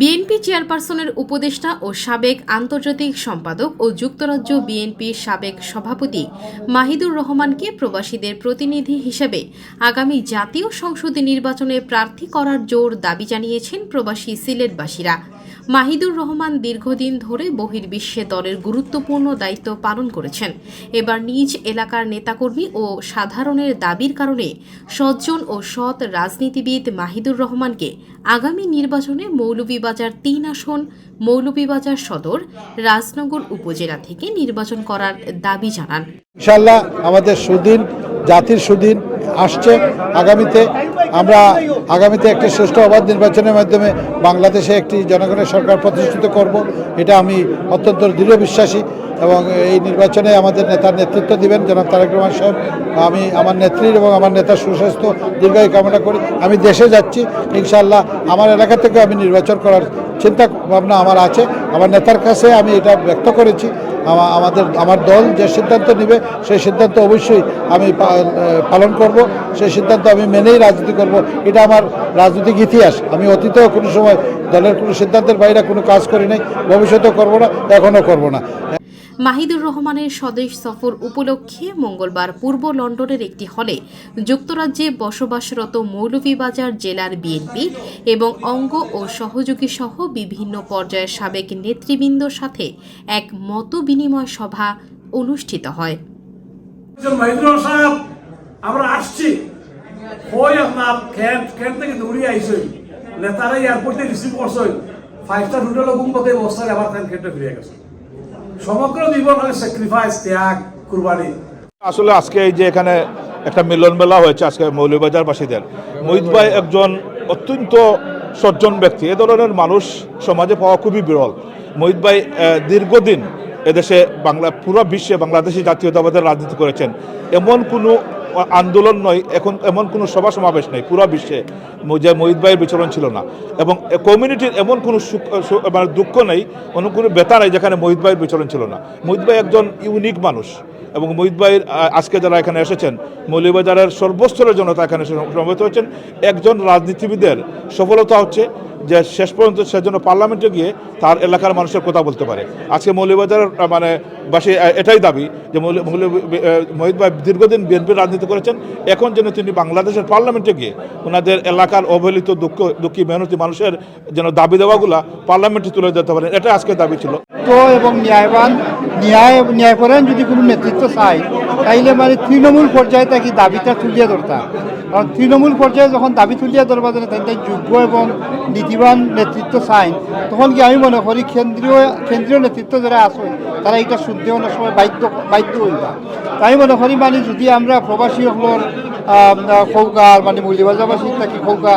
BNP চেয়ারপারসনের উপদেষ্টা ও সাবেক আন্তর্জাতিক সম্পাদক ও যুক্তরাজ্য বিএনপির সাবেক সভাপতি মাহিদুর রহমানকে প্রবাসীদের প্রতিনিধি হিসেবে আগামী জাতীয় সংসদে নির্বাচনে প্রার্থী করার জোর দাবি জানিয়েছেন প্রবাসী সিলেটবাসীরা। মাহিদুর রহমান দীর্ঘদিন ধরে বহির্বিশ্বে দলের গুরুত্বপূর্ণ দায়িত্ব পালন করেছেন। এবার নিজ এলাকার নেতাকর্মী ও সাধারণের দাবির কারণে সজ্জন ও সৎ রাজনীতিবিদ মাহিদুর রহমানকে আগামী নির্বাচনে মৌলভীবাজার তিন আসন, মৌলভীবাজার সদর, রাজনগর উপজেলা থেকে নির্বাচন করার দাবি জানান। ইনশাল্লাহ আমাদের সুদিন, জাতির সুদিন আসছে। আগামীতে আমরা আগামীতে একটি সুষ্ঠু অবাধ নির্বাচনের মাধ্যমে বাংলাদেশে একটি জনগণের সরকার প্রতিষ্ঠিত করব। এটা আমি অত্যন্ত দৃঢ় বিশ্বাসী এবং এই নির্বাচনে আমাদের নেতার নেতৃত্ব দিবেন জনাব তারেক রহমান সাহেব। আমি আমার নেত্রীর এবং আমার নেতার সুস্বাস্থ্য দীর্ঘায়ু কামনা করি। আমি দেশে যাচ্ছি ইনশাল্লাহ আমার এলাকা থেকে আমি নির্বাচন করার চিন্তা ভাবনা আমার আছে। আমার নেতার কাছে আমি এটা ব্যক্ত করেছি আমাদের, আমার দল যে সিদ্ধান্ত নেবে, সেই সিদ্ধান্ত অবশ্যই আমি পালন করব। সেই সিদ্ধান্ত আমি মেনেই রাজনীতি করব। এটা আমার রাজনৈতিক ইতিহাস। আমি অতীতেও কোনো সময় দলের কোনো সিদ্ধান্তের বাইরে কোনো কাজ করি নাই, ভবিষ্যতেও করব না, এখনও করব না। মাহিদুর রহমানের স্বদেশ সফর উপলক্ষে মঙ্গলবার পূর্ব লন্ডনের একটি হলে যুক্তরাজ্যে বসবাসরত মৌলভীবাজার জেলার বিএনপি এবং অঙ্গ ও সহযোগী সহ বিভিন্ন পর্যায়ের সাবেক নেতৃবৃন্দর সাথে এক মত বিনিময় সভা অনুষ্ঠিত হয়। আমরা আসছি। হই আপনার? খেন খেন থেকে দৌড়ি আইসই। নেতারা এয়ারপোর্টে রিসিভ করছই ফাইভ স্টার হোটেল গুম্পতে অবস্থায় আবার খেন খেতে ফিরে গেছে। সমগ্র হলে স্যাক্রিফাইস ত্যাগ, কুরবানি। আসলে আজকে এই যে এখানে একটা মিলন মেলা হয়েছে, আজকে মৌলবাজারবাসীদের মহিত ভাই একজন অত্যন্ত সজ্জন ব্যক্তি। এ ধরনের মানুষ সমাজে পাওয়া খুবই বিরল। মহিত ভাই দীর্ঘদিন এদেশে বাংলা, পুরো বিশ্বে বাংলাদেশি জাতীয়তাবাদের রাজনীতি করেছেন। এমন কোনো আন্দোলন নয়, এখন এমন কোনো সভা সমাবেশ নেই, পুরো বিশ্বে। যে মহিত ভাইয়ের বিচরণ ছিল না। এবং কমিউনিটির এমন কোনো মানে দুঃখ নেই এমন কোনো বেতা নেই যেখানে মহিত ভাইয়ের বিচরণ ছিল না। মহিত ভাই একজন ইউনিক মানুষ এবং মহিত ভাইয়ের আজকে যারা এখানে এসেছেন, মৌলভীবাজারের সর্বস্তরের জনতা এখানে সমবেত হয়েছেন। একজন রাজনীতিবিদের সফলতা হচ্ছে যে শেষ পর্যন্ত সে যেন পার্লামেন্টে গিয়ে তার এলাকার মানুষের কথা বলতে পারে। আজকে মৌলভীবাজারের আহ, মানে বাসী এটাই দাবি যে মহিত ভাই দীর্ঘদিন বিএনপির রাজনীতি করেছেন। এখন যেন তিনি বাংলাদেশের পার্লামেন্টে গিয়ে ওনাদের এলাকার অবহেলিত দুঃখ দুঃখী মেহনতি মানুষের যেন দাবি দেওয়াগুলা পার্লামেন্টে তুলে দিতে পারেন এটা আজকে দাবি ছিল। তো এবং ন্যায়বান ন্যায় ন্যায়পরায়ণ যদি কোনো নেতৃত্ব চাই তাইলে মানে তৃণমূল পর্যায়ে তাকে দাবিটা তুলিয়া ধরতাম কারণ তৃণমূল পর্যায়ে যখন দাবি তুলিয়ে ধরবা যেন তাই যোগ্য এবং নীতিবান নেতৃত্ব চাই, তখন কি আমি মনে করি কেন্দ্রীয় কেন্দ্রীয় নেতৃত্ব যারা আছে তারা এটা শুনতে অনেক সময় বাধ্য বাধ্য হইবা। তাই মনে করি মানে যদি আমরা প্রবাসী হলোর সৌকার মানে মূল্যবাজাবাসী থাকি সৌকা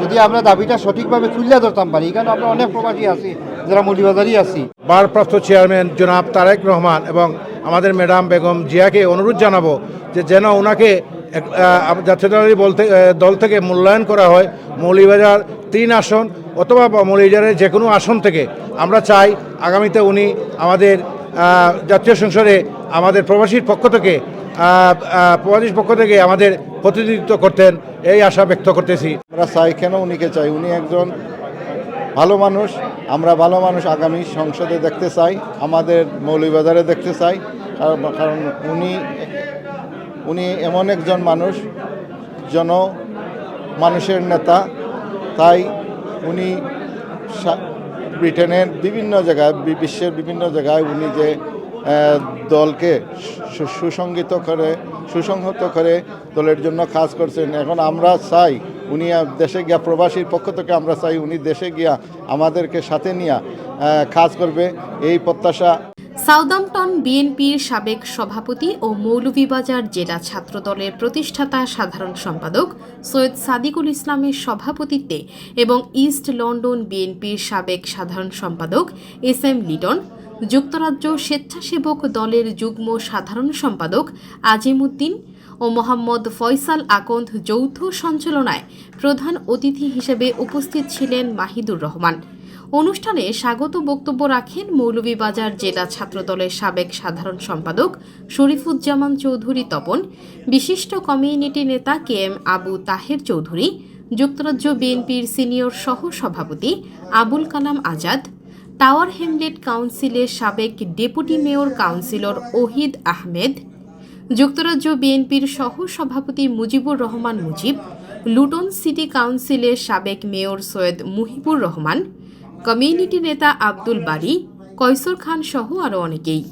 যদি আমরা দাবিটা সঠিকভাবে তুলিয়ে ধরতাম পারি কারণ আমরা অনেক প্রবাসী আছি, যারা মূল্যবাজারই আছি। ভারপ্রাপ্ত চেয়ারম্যান জনাব তারেক রহমান এবং আমাদের ম্যাডাম বেগম জিয়াকে অনুরোধ জানাব যে যেন ওনাকে জাতীয় জাতীয়তাবাদী বলতে দল থেকে মূল্যায়ন করা হয়, মৌলিবাজার তিন আসন অথবা মৌলিবাজারের যে কোনো আসন থেকে। আমরা চাই আগামীতে উনি আমাদের জাতীয় সংসদে আমাদের প্রবাসীর পক্ষ থেকে প্রবাসীর পক্ষ থেকে আমাদের প্রতিনিধিত্ব করতেন, এই আশা ব্যক্ত করতেছি। আমরা চাই কেন উনিকে চাই? উনি একজন ভালো মানুষ আমরা ভালো মানুষ আগামী সংসদে দেখতে চাই, আমাদের মৌলভীবাজারে দেখতে চাই, কারণ উনি উনি এমন একজন মানুষ, জন মানুষের নেতা, তাই উনি ব্রিটেনের বিভিন্ন জায়গায় বিশ্বের বিভিন্ন জায়গায় উনি যে দলকে সুসংগীত করে, সুসংহত করে দলের জন্য কাজ করছেন। এখন আমরা চাই উনি দেশে গিয়া প্রবাসীর পক্ষ থেকে আমরা চাই উনি দেশে গিয়া আমাদেরকে সাথে নিয়ে কাজ করবে। এই প্রত্যাশা সাউদাম্পটন বিএনপির সাবেক সভাপতি ও মৌলভীবাজার জেলা ছাত্রদলের প্রতিষ্ঠাতা সাধারণ সম্পাদক সৈয়দ সাদিকুল ইসলামের সভাপতিত্বে এবং ইস্ট লন্ডন বিএনপির সাবেক সাধারণ সম্পাদক এস এম লিটন, যুক্তরাজ্য স্বেচ্ছাসেবক দলের যুগ্ম সাধারণ সম্পাদক আজিমুদ্দিন ও মোহাম্মদ ফয়সাল আকন্দ যৌথ সঞ্চালনায় প্রধান অতিথি হিসেবে উপস্থিত ছিলেন মাহিদুর রহমান। অনুষ্ঠানে স্বাগত বক্তব্য রাখেন মৌলভীবাজার জেলা ছাত্রদলের সাবেক সাধারণ সম্পাদক শরীফুজ্জামান চৌধুরী তপন, বিশিষ্ট কমিউনিটি নেতা কে এম আবু তাহের চৌধুরী, যুক্তরাজ্য বিএনপির সিনিয়র সহ সভাপতি আবুল কালাম আজাদ, টাওয়ার হেমলেট কাউন্সিলের সাবেক deputy mayor councillor Ohid Ahmed যুক্তরাজ্য বিএনপির সহ সভাপতি মুজিবুর রহমান মুজিব, লুটন সিটি কাউন্সিলের সাবেক মেয়র সৈয়দ মুহিবুর রহমান, কমিউনিটি নেতা আব্দুল বারি কৈসর খান সহ আরও অনেকেই।